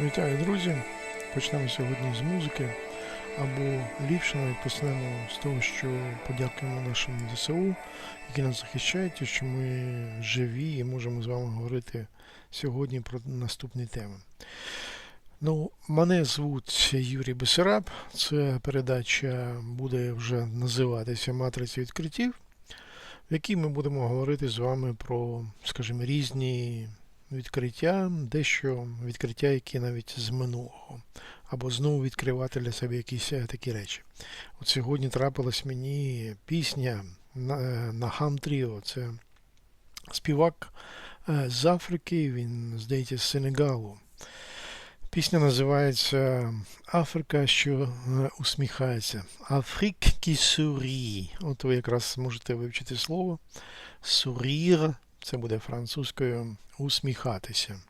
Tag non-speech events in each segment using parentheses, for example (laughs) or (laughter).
Вітаю, друзі! Почнемо сьогодні з музики. Або ліпше навіть почнемо з того, що подякуємо нашим ЗСУ, які нас захищають, і що ми живі і можемо з вами говорити сьогодні про наступні теми. Ну, мене звуть Юрій Бесараб. Це передача буде вже називатися Матриця відкриттів, в якій ми будемо говорити з вами про, скажімо, різні відкриття, дещо відкриття, які навіть з минулого, або знову відкривати для себе якісь е, такі речі. От сьогодні трапилась мені пісня на, е, Хам Тріо. Це співак е, з Африки, він, здається, з Сенегалу. Пісня називається Африка, що е, усміхається. Африк кі сурі. От ви якраз можете вивчити слово. Сурір, це буде французькою усміхатися.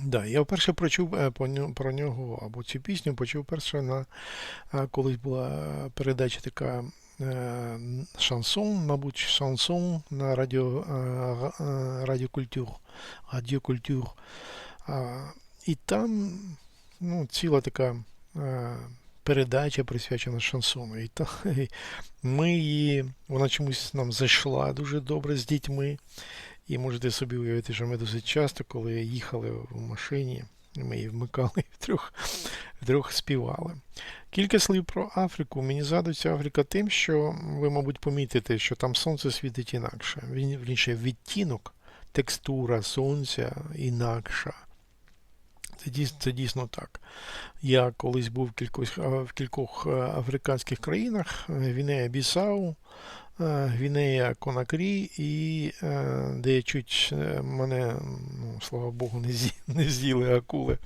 Да, я вперше прочув е, про нього або цю пісню почув перше на е, колись була передача така е, шансон, мабуть, шансон на радіо, ра- радіокультур. Радіокультур. І там ну, ціла така передача присвячена шансону. І та, (laughs) і ми її, вона чомусь нам зайшла дуже добре з дітьми. І можете собі уявити, що ми досить часто, коли їхали в машині, ми її вмикали і втрьох, втрьох співали. Кілька слів про Африку. Мені згадується Африка тим, що ви, мабуть, помітите, що там сонце світить інакше. Він, вірніше, відтінок, текстура сонця інакша. Це дійсно, це дійсно так. Я колись був в кількох, в кількох е, африканських країнах: е, Гвінея Бісау, Гвінея Конакрі, і е, де чуть е, мене, ну, слава Богу, не, з'ї, (laughs) не з'їли акули.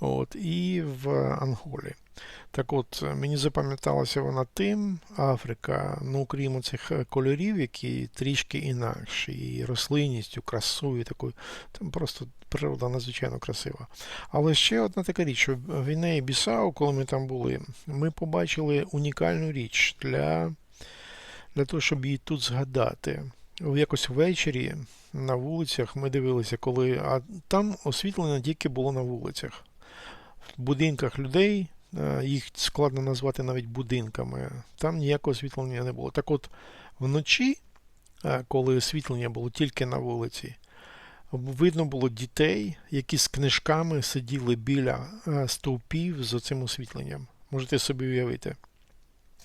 От, і в Анголі. Так от, е, мені запам'яталася вона тим, Африка, ну, крім цих кольорів, які трішки інакші, і рослинністю, красою такою, там просто природа надзвичайно красива. Але ще одна така річ, що в Гвінеї Бісау, коли ми там були, ми побачили унікальну річ для, для того, щоб її тут згадати. Якось ввечері на вулицях ми дивилися, коли а там освітлення тільки було на вулицях. В будинках людей, е, їх складно назвати навіть будинками, там ніякого освітлення не було. Так от вночі, е, коли освітлення було тільки на вулиці, видно було дітей, які з книжками сиділи біля е, стовпів з оцим освітленням. Можете собі уявити.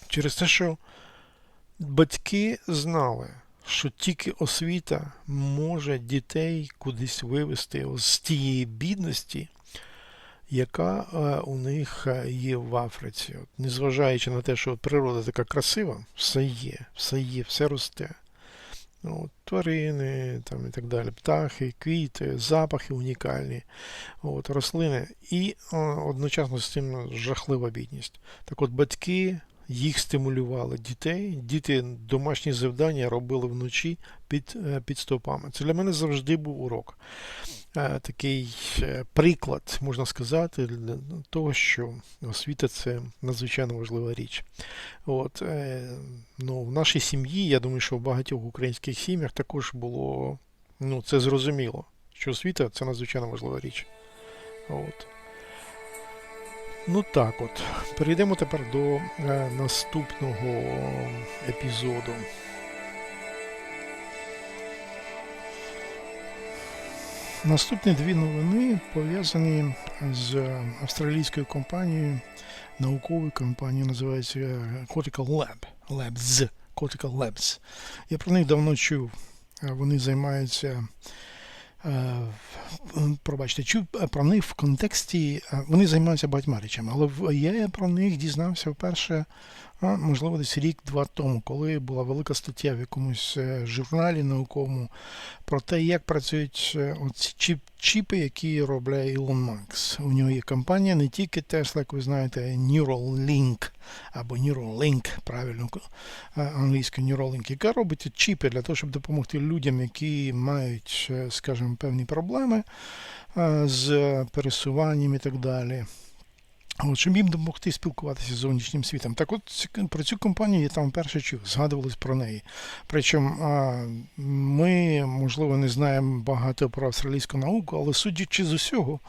Через те, що батьки знали, що тільки освіта може дітей кудись вивести з тієї бідності, яка е, у них е, є в Африці. От, незважаючи на те, що природа така красива, все є, все є, все росте. Ну, от, тварини там, і так далі, птахи, квіти, запахи унікальні, от, рослини. І о, одночасно з цим жахлива бідність. Так от батьки їх стимулювали дітей, діти домашні завдання робили вночі під, е, під стовпами. Це для мене завжди був урок. Е, Такий е, приклад, можна сказати, для того, що освіта це надзвичайно важлива річ. От, ну, в нашій сім'ї, я думаю, що в багатьох українських сім'ях також було ну, це зрозуміло, що освіта це надзвичайно важлива річ. От. Ну так от. Перейдемо тепер до е, наступного епізоду. Наступні дві новини пов'язані з австралійською компанією, науковою компанією, називається Cortical Lab. Labs. Cortical Labs. Я про них давно чув. Е, Вони займаються. Е, Пробачте, чув про них в контексті. е, Вони займаються багатьма речами, але я про них дізнався вперше, можливо, десь рік-два тому, коли була велика стаття в якомусь е, журналі науковому про те, як працюють е, оці чіп, чіпи, які робляє Ілон Макс. У нього є компанія, не тільки Tesla, як ви знаєте, Neuralink або Neuralink, правильно е, англійською Neuralink, яка робить чіпи для того, щоб допомогти людям, які мають, е, скажімо, певні проблеми е, з пересуванням і так далі. От, щоб їм допомогти спілкуватися з зовнішнім світом. Так от про цю компанію я там перше чув, згадувались про неї. Причому ми, можливо, не знаємо багато про австралійську науку, але судячи з усього,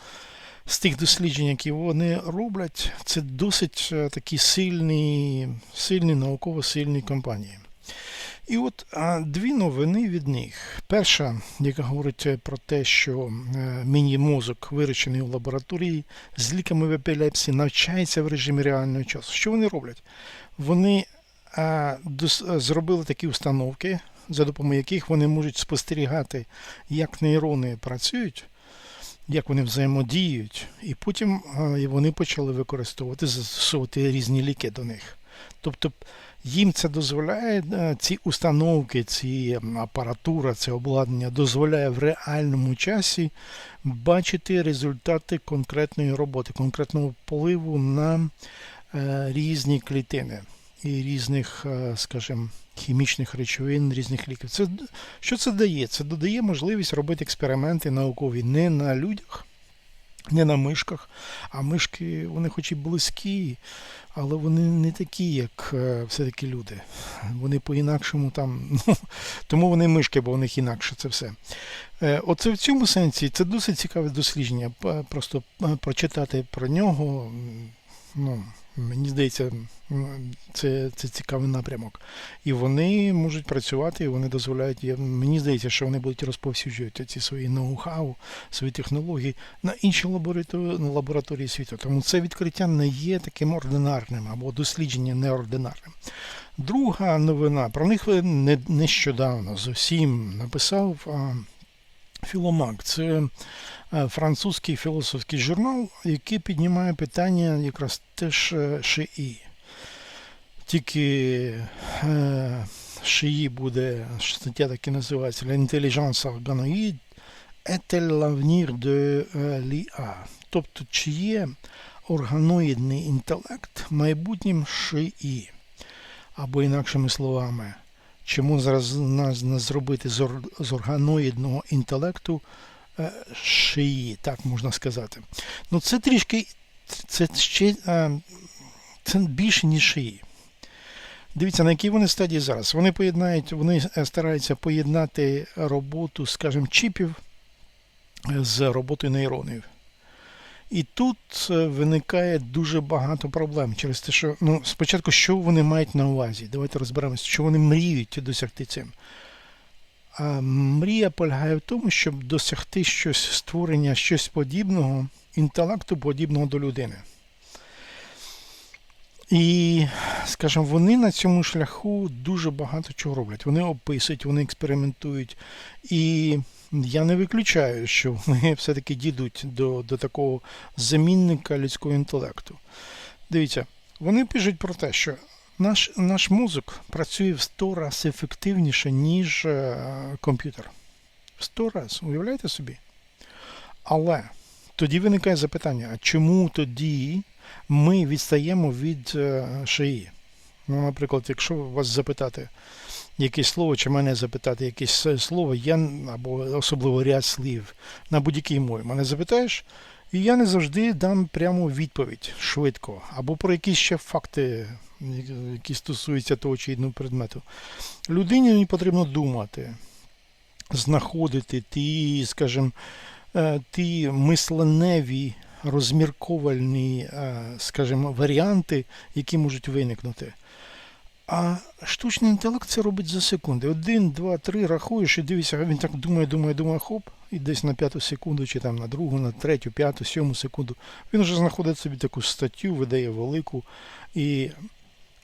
з тих досліджень, які вони роблять, це досить е, такі сильні, сильні науково сильні компанії. І от дві новини від них. Перша, яка говорить е, про те, що е, міні-мозок вирощений в лабораторії з ліками в епілепсії навчається в режимі реального часу. Що вони роблять? Вони е, зробили такі установки, за допомогою яких вони можуть спостерігати, як нейрони працюють, як вони взаємодіють, і потім вони почали використовувати, застосовувати різні ліки до них. Тобто їм це дозволяє, е, ці установки, ці апаратура, це обладнання дозволяє в реальному часі бачити результати конкретної роботи, конкретного впливу на е, різні клітини і різних, е, скажімо, хімічних речовин, різних ліків. Це, що це дає? Це додає можливість робити експерименти наукові не на людях, не на мишках, а мишки, вони хоч і близькі, але вони не такі, як е, все-таки люди. Вони по-інакшому там. (laughs) Ну, тому вони мишки, бо у них інакше це все. Е, Оце в цьому сенсі це досить цікаве дослідження. Просто е, прочитати про нього. Ну, мені здається, це, це цікавий напрямок. І вони можуть працювати, і вони дозволяють. я- Мені здається, що вони будуть розповсюджувати ці свої ноу-хау, свої технології на інші лабораторії, світу. Тому це відкриття не є таким ординарним або дослідження неординарним. Друга новина про них не, нещодавно зовсім написав а, Філомак. Це французький філософський журнал, який піднімає питання якраз теж е, шиї. Тільки е, шиї буде стаття так і називається L'intelligence organoïde est-elle l'avenir de е, l'IA? Тобто, чи є органоїдний інтелект майбутнім шиї? Або інакшими словами, чому зараз нас не зробити з, органоїдного інтелекту е, шиї, так можна сказати. Ну це трішки, це ще е, це більше, ніж шиї. Дивіться, на якій вони стадії зараз. Вони поєднають, вони е, стараються поєднати роботу, скажімо, чіпів з роботою нейронів. І тут е, виникає дуже багато проблем через те, що ну, спочатку, що вони мають на увазі? Давайте розберемося, що вони мріють досягти цим. А мрія полягає в тому, щоб досягти щось створення, щось подібного, інтелекту подібного до людини. І, скажімо, вони на цьому шляху дуже багато чого роблять. Вони описують, вони експериментують. І я не виключаю, що вони все-таки дійдуть до, до такого замінника людського інтелекту. Дивіться, вони пишуть про те, що наш, наш мозок працює в 100 раз ефективніше, ніж е, комп'ютер. В 100 раз, уявляєте собі? Але тоді виникає запитання: а чому тоді ми відстаємо від е, шиї? Ну, наприклад, якщо вас запитати якесь слово, чи мене запитати якесь слово, я або особливо ряд слів на будь-якій мові, мене запитаєш, і я не завжди дам прямо відповідь швидко, або про якісь ще факти, які- стосуються того чи іншого предмету. Людині потрібно думати, знаходити ті, скажімо, е, ті мисленеві розмірковальні, е, скажімо, варіанти, які можуть виникнути. А штучний інтелект це робить за секунди. Один, два, три, рахуєш і дивишся, він так думає, думає, думає, хоп, і десь на п'яту секунду, чи там на другу, на третю, п'яту, сьому секунду. Він вже знаходить собі таку статтю, видає велику, і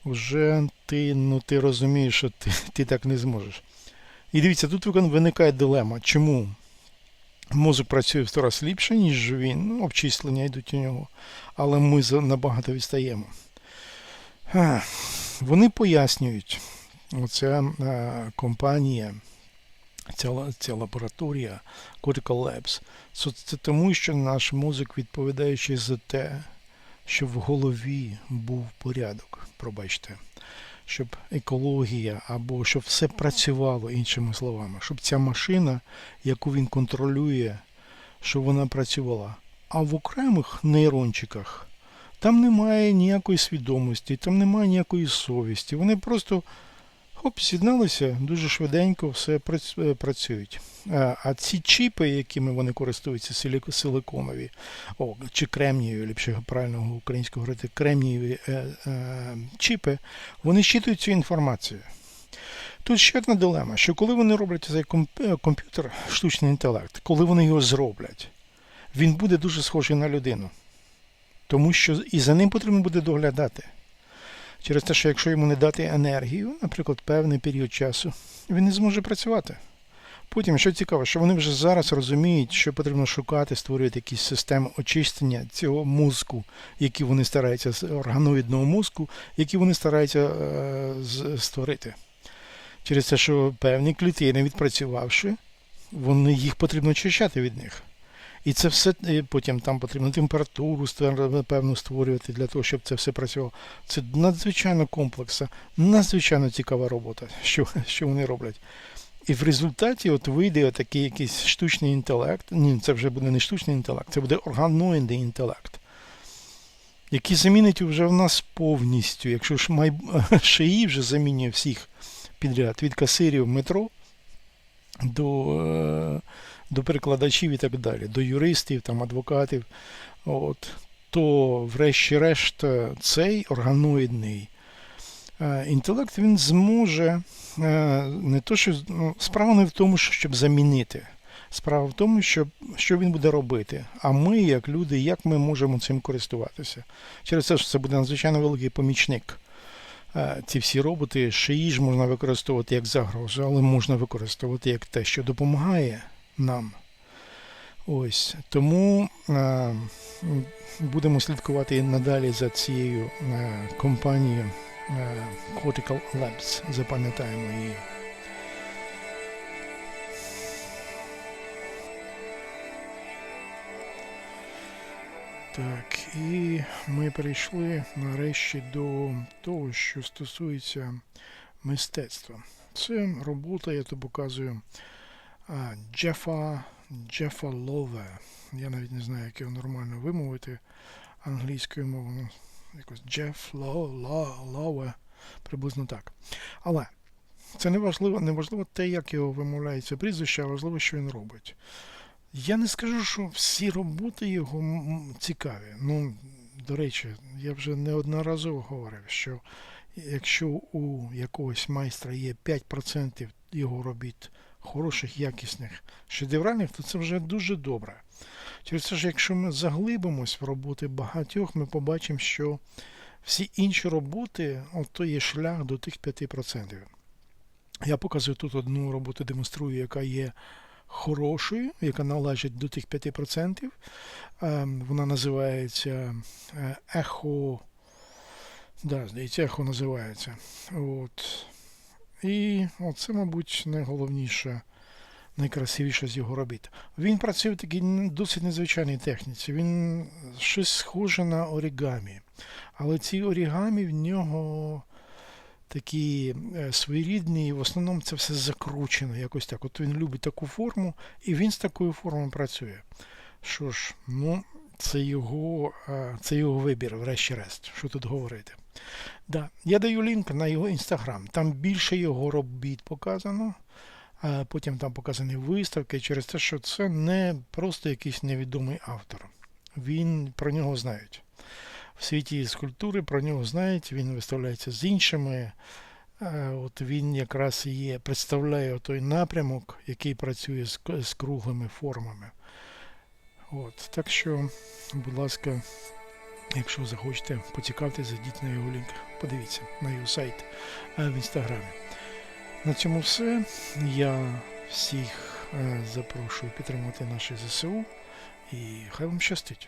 вже ти, ну, ти розумієш, що ти, ти так не зможеш. І дивіться, тут виникає дилема. Чому? Мозок працює в раз ліпше, ніж він, ну, обчислення йдуть у нього, але ми набагато відстаємо. Вони пояснюють, оця е, компанія, ця, ця лабораторія Cortical Labs, це тому, що наш мозок відповідаючи за те, щоб в голові був порядок, пробачте, щоб екологія або щоб все працювало, іншими словами, щоб ця машина, яку він контролює, щоб вона працювала. А в окремих нейрончиках там немає ніякої свідомості, там немає ніякої совісті. Вони просто Хоп, з'єдналися дуже швиденько, все е, працюють. А, ці чіпи, якими вони користуються, силиконові, о, чи кремнієві, ліпше правильно українською говорити, кремнієві е, е, чіпи, вони щитують цю інформацію. Тут ще одна дилема, що коли вони роблять цей е, комп'ютер, штучний інтелект, коли вони його зроблять, він буде дуже схожий на людину. Тому що і за ним потрібно буде доглядати. Через те, що якщо йому не дати енергію, наприклад, певний період часу, він не зможе працювати. Потім, що цікаво, що вони вже зараз розуміють, що потрібно шукати, створювати якісь системи очищення цього мозку, які вони стараються з органоїдного мозку, які вони стараються е, створити. Через те, що певні клітини, відпрацювавши, вони їх потрібно очищати від них. І це все е, потім там потрібно температуру певну створювати для того, щоб це все працювало. Це надзвичайно комплексна, надзвичайно цікава робота, що, що вони роблять. І в результаті от вийде такий якийсь штучний інтелект. Ні, це вже буде не штучний інтелект, це буде органоїдний інтелект, який замінить вже в нас повністю. Якщо ж май... (laughs) ШИІ вже замінює всіх підряд, від касирів метро до, е, до перекладачів і так далі, до юристів, там, адвокатів. От, то, врешті-решт, е, цей органоїдний е, інтелект він зможе не то, що ну, справа не в тому, щоб замінити. Справа в тому, що, що він буде робити. А ми, як люди, як ми можемо цим користуватися. Через те, що це буде надзвичайно великий помічник. Е, Ці всі роботи, шиї ж можна використовувати як загрозу, але можна використовувати як те, що допомагає нам. Ось тому а, будемо слідкувати надалі за цією а, компанією а, Cortical Labs. Запам'ятаємо її. Так, і ми перейшли нарешті до того, що стосується мистецтва. Це робота, я тут показую Джефа, Джефа Лове. Я навіть не знаю, як його нормально вимовити англійською мовою. Якось Джеф Ло, Ло, Лове, приблизно так. Але це не важливо, не важливо те, як його вимовляється прізвище, а важливо, що він робить. Я не скажу, що всі роботи його цікаві. Ну, до речі, я вже неодноразово говорив, що якщо у якогось майстра є 5% його робіт хороших, якісних, шедевральних, то це вже дуже добре. Через це ж, якщо ми заглибимось в роботи багатьох, ми побачимо, що всі інші роботи, от то є шлях до тих 5%. Я показую тут одну роботу, демонструю, яка є хорошою, яка належить до тих 5%. Ем, Вона називається е, Ехо. Да, здається, ехо називається. От. І це, мабуть, найголовніше, найкрасивіше з його робіт. Він працює в такій досить незвичайній техніці. Він щось схоже на орігамі. Але ці орігамі в нього такі е, своєрідні, і в основному це все закручено, якось так. От він любить таку форму, і він з такою формою працює. Що ж, ну, це його, е, це його вибір, врешті-решт, що тут говорити. Да. Я даю лінк на його інстаграм. Там більше його робіт показано. Потім там показані виставки через те, що це не просто якийсь невідомий автор. Він про нього знають. В світі скульптури про нього знають, він виставляється з іншими. От він якраз є, представляє той напрямок, який працює з, з круглими формами. От, так що, будь ласка, якщо захочете поцікавити, зайдіть на його лінк, подивіться на його сайт в інстаграмі. На цьому все. Я всіх е, запрошую підтримати наші ЗСУ і хай вам щастить.